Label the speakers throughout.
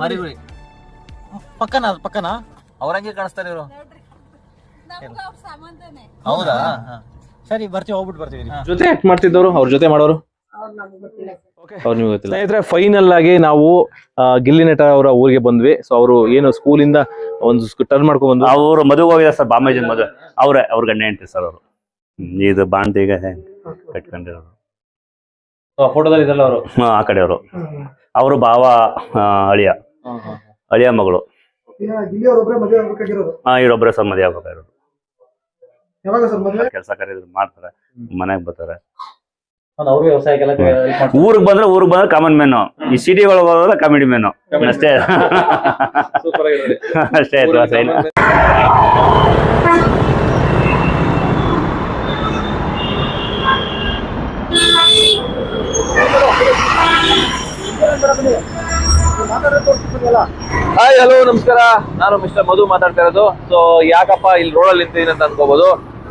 Speaker 1: ಮರಿಗುರಿ ಪಕ್ಕನ ಪಕ್ಕನ? ಅವ್ರಂಗೆ ಕಾಣಿಸ್ತಾರೆ ಇವರು. ಹೌದಾ? ಸರಿ ಬರ್ತೀವಿ ಹೋಗ್ಬಿಟ್ಟು ಬರ್ತೀವಿ
Speaker 2: ಜೊತೆ ಆಕ್ಟ್ ಮಾಡ್ತಿದ್ದವರು? ಅವ್ರ ಜೊತೆ ಮಾಡೋರು?
Speaker 3: ಅವ್ರು ನಮ್ಗ್ ಗೊತ್ತಿಲ್ಲ.
Speaker 2: ಅವ್ರು ನಿಮ್ಗೆ ಗೊತ್ತಿಲ್ಲ. ಸ್ನೇಹಿತರೆ ಫೈನಲ್ ಆಗಿ ನಾವು ಗಿಲ್ಲಿ ನಟ ಅವರ ಊರಿಗೆ ಬಂದ್ವಿ. ಸೊ ಅವರು ಏನು ಸ್ಕೂಲಿಂದ ಒಂದು ಟರ್ನ್ ಮಾಡ್ಕೊಂಡ್ ಬಂದ್ರು.
Speaker 4: ಅವರು ಮದುವೆ ಹೋಗಿದ್ದಾರೆ ಸರ್ ಬಾಂಬೆಜನ್ ಮದುವೆ. ಅವ್ರೆ ಅವ್ರ ಗಂಡ ಹೆಂಡ್ತಿ ಸರ್ ಅವರು. ಇದು ಬಾಣ್ತಿಗೆ ಕಟ್ಕೊಂಡಿರೋರು.
Speaker 2: ಫೋಟೋದಲ್ಲಿ ಇದಲ್ಲ ಅವರು?
Speaker 4: ಹಾ, ಆ ಕಡೆಯವರು ಅವರು. ಭಾವ ಆ, ಅಳಿಯ. ಅಳಿಯ ಮಗಳು.
Speaker 5: ಗಿಲ್ಲಿ ಅವರೊಬ್ಬರೇ ಮದುವೆ ಆಗ್ಬೇಕಾಗಿರೋದು?
Speaker 4: ಹಾ ಇವರೊಬ್ಬರೇ ಸರ್ ಮದುವೆ ಆಗ್ಬೇಕಾಗಿರೋದು.
Speaker 5: ಯಾವಾಗ ಸರ್ ಮದುವೆ?
Speaker 4: ಕೆಲಸ ಕರೆದ್ರು ಮಾಡ್ತಾರೆ. ಮನೆಗ್ ಬರ್ತಾರೆ.
Speaker 2: ಅವ್ರ ವ್ಯವಸಾಯಕ್ಕೆಲ್ಲ
Speaker 4: ಊರಿಗೆ ಬಂದ್ರೆ ಊರಿಗೆ ಬಂದ್ರೆ ಕಾಮನ್ ಮೆನು ಈ ಸಿಟಿ ಒಳಗೆ ಹೋದ್ರೆ ಕಾಮಿಡಿ ಮೆನು ಅಷ್ಟೇ.
Speaker 2: ಸೂಪರ್ ಆಗಿದೆ.
Speaker 4: ಅಷ್ಟೇ ಆಯ್ತು
Speaker 2: ಹಾಯ್ ಹಲೋ ನಮಸ್ಕಾರ. ನಾನು ಮಿಸ್ಟರ್ ಮಧು ಮಾತಾಡ್ತಾ ಇರೋದು. ಸೊ ಯಾಕಪ್ಪ ಇಲ್ಲಿ ರೋಡಲ್ಲಿ ನಿಂತಿದ್ದೀನಿ ಅಂತ ಅನ್ಕೋಬಹುದು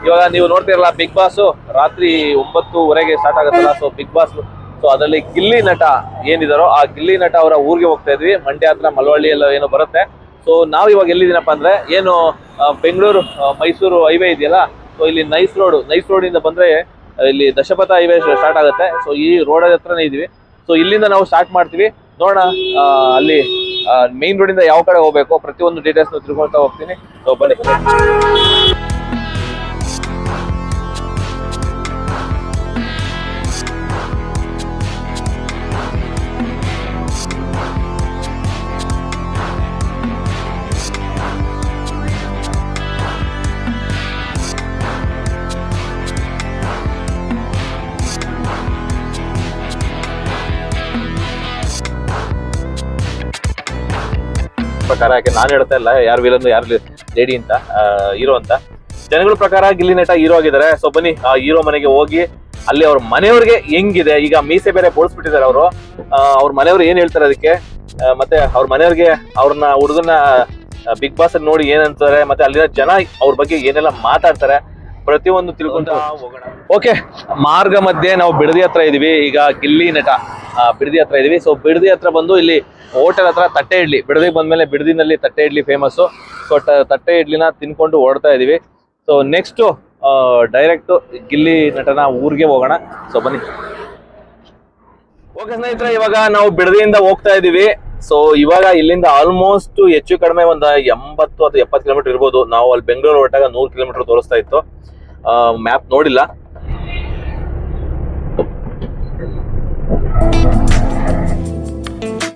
Speaker 2: ಇವಾಗ ನೀವು ನೋಡ್ತಿರಲ್ಲ ಬಿಗ್ ಬಾಸ್ ರಾತ್ರಿ ಒಂಬತ್ತುವರೆಗೆ ಸ್ಟಾರ್ಟ್ ಆಗುತ್ತಲ್ಲ ಸೊ ಬಿಗ್ ಬಾಸ್ ಸೊ ಅದರಲ್ಲಿ ಗಿಲ್ಲಿ ನಟ ಏನಿದಾರೋ, ಆ ಗಿಲ್ಲಿ ನಟ ಅವರ ಊರಿಗೆ ಹೋಗ್ತಾ ಇದ್ವಿ. ಮಂಡ್ಯ ಹತ್ರ ಮಲವಳ್ಳಿ ಎಲ್ಲ ಏನೋ ಬರುತ್ತೆ. ಸೊ ನಾವು ಇವಾಗ ಎಲ್ಲಿದ್ದೀನಪ್ಪ ಅಂದ್ರೆ, ಏನು ಬೆಂಗಳೂರು ಮೈಸೂರು ಹೈವೇ ಇದೆಯಲ್ಲ ಸೊ ಇಲ್ಲಿ ನೈಸ್ ರೋಡ್ ನೈಸ್ ರೋಡ್ ಇಂದ ಬಂದ್ರೆ ಇಲ್ಲಿ ದಶಪಥ ಹೈವೇ ಸ್ಟಾರ್ಟ್ ಆಗುತ್ತೆ. ಸೊ ಈ ರೋಡ್ ಹತ್ರನೇ ಇದೀವಿ. ಸೊ ಇಲ್ಲಿಂದ ನಾವು ಸ್ಟಾರ್ಟ್ ಮಾಡ್ತೀವಿ. ನೋಡೋಣ ಅಲ್ಲಿ ಮೇನ್ ಇಂದ ಯಾವ ಕಡೆ ಹೋಗ್ಬೇಕು, ಪ್ರತಿಯೊಂದು ಡೀಟೇಲ್ಸ್ ತಿಳ್ಕೊಳ್ತಾ ಹೋಗ್ತೀನಿ. ಸೊ ಬನ್ನಿ. ಪ್ರಕಾರ ಯಾಕೆ ನಾನು ಹೇಳ್ತಾ ಇಲ್ಲ ಯಾರು ವಿಲನ್ ಯಾರು ಲೇಡಿ ಅಂತ ಹೀರೋ ಅಂತ. ಜನಗಳ ಪ್ರಕಾರ ಗಿಲ್ಲಿ ನಟ ಹೀರೋ ಆಗಿದ್ದಾರೆ. ಸೊ ಬನ್ನಿ ಆ ಹೀರೋ ಮನೆಗೆ ಹೋಗಿ ಅಲ್ಲಿ ಅವ್ರ ಮನೆಯವ್ರಿಗೆ ಹೆಂಗಿದೆ? ಈಗ ಮೀಸೆ ಬೇರೆ ಬೋಳ್ಸ್ಬಿಟ್ಟಿದ್ದಾರೆ ಅವರು. ಅವ್ರ ಮನೆಯವ್ರು ಏನ್ ಹೇಳ್ತಾರೆ ಅದಕ್ಕೆ? ಮತ್ತೆ ಅವ್ರ ಮನೆಯವ್ರಿಗೆ ಅವ್ರನ್ನ ಹುಡುಗನ್ನ ಬಿಗ್ ಬಾಸ್ ಅಲ್ಲಿ ನೋಡಿ ಏನಂತಾರೆ ಮತ್ತೆ ಅಲ್ಲಿನ ಜನ ಅವ್ರ ಬಗ್ಗೆ ಏನೆಲ್ಲ ಮಾತಾಡ್ತಾರೆ? ಪ್ರತಿಯೊಂದು ತಿಳ್ಕೊಂತ ಹೋಗೋಣ. ಓಕೆ ಮಾರ್ಗ ಮಧ್ಯೆ ನಾವು ಬಿಡದಿ ಹತ್ರ ಇದೀವಿ. ಈಗ ಗಿಲ್ಲಿ ನಟ. ಬಿಡದಿ ಹತ್ರ ಇದೀವಿ. ಸೊ ಬಿಡದಿ ಹತ್ರ ಬಂದು ಇಲ್ಲಿ ಹೋಟೆಲ್ ಹತ್ರ ತಟ್ಟೆ ಇಡ್ಲಿ. ಬಿಡದಿಗೆ ಬಂದ್ಮೇಲೆ ಬಿಡದಿನಲ್ಲಿ ತಟ್ಟೆ ಇಡ್ಲಿ ಫೇಮಸ್ ಸೊ ತಟ್ಟೆ ಇಡ್ಲಿನ ತಿನ್ಕೊಂಡು ಓಡ್ತಾ ಇದೀವಿ. ಸೊ ನೆಕ್ಸ್ಟ್ ಡೈರೆಕ್ಟ್ ಗಿಲ್ಲಿ ನಟನ ಊರಿಗೆ ಹೋಗೋಣ. ಸೊ ಬನ್ನಿ. ಓಕೆ ಸ್ನೇಹಿತರೆ, ಇವಾಗ ನಾವು ಬಿಡದಿಯಿಂದ ಹೋಗ್ತಾ ಇದೀವಿ. ಸೊ ಇವಾಗ ಇಲ್ಲಿಂದ ಆಲ್ಮೋಸ್ಟ್ ಹೆಚ್ಚು ಕಡಿಮೆ ಒಂದು ಎಂಬತ್ತು ಅಥವಾ ಎಪ್ಪತ್ತು ಕಿಲೋಮೀಟರ್ ಇರ್ಬೋದು. ನಾವು ಅಲ್ಲಿ ಬೆಂಗಳೂರು ಹೊರಟಾಗ ನೂರು ಕಿಲೋಮೀಟರ್ ತೋರಿಸ್ತಾ ಇತ್ತು. ಮ್ಯಾಪ್ ನೋಡಿಲ್ಲ.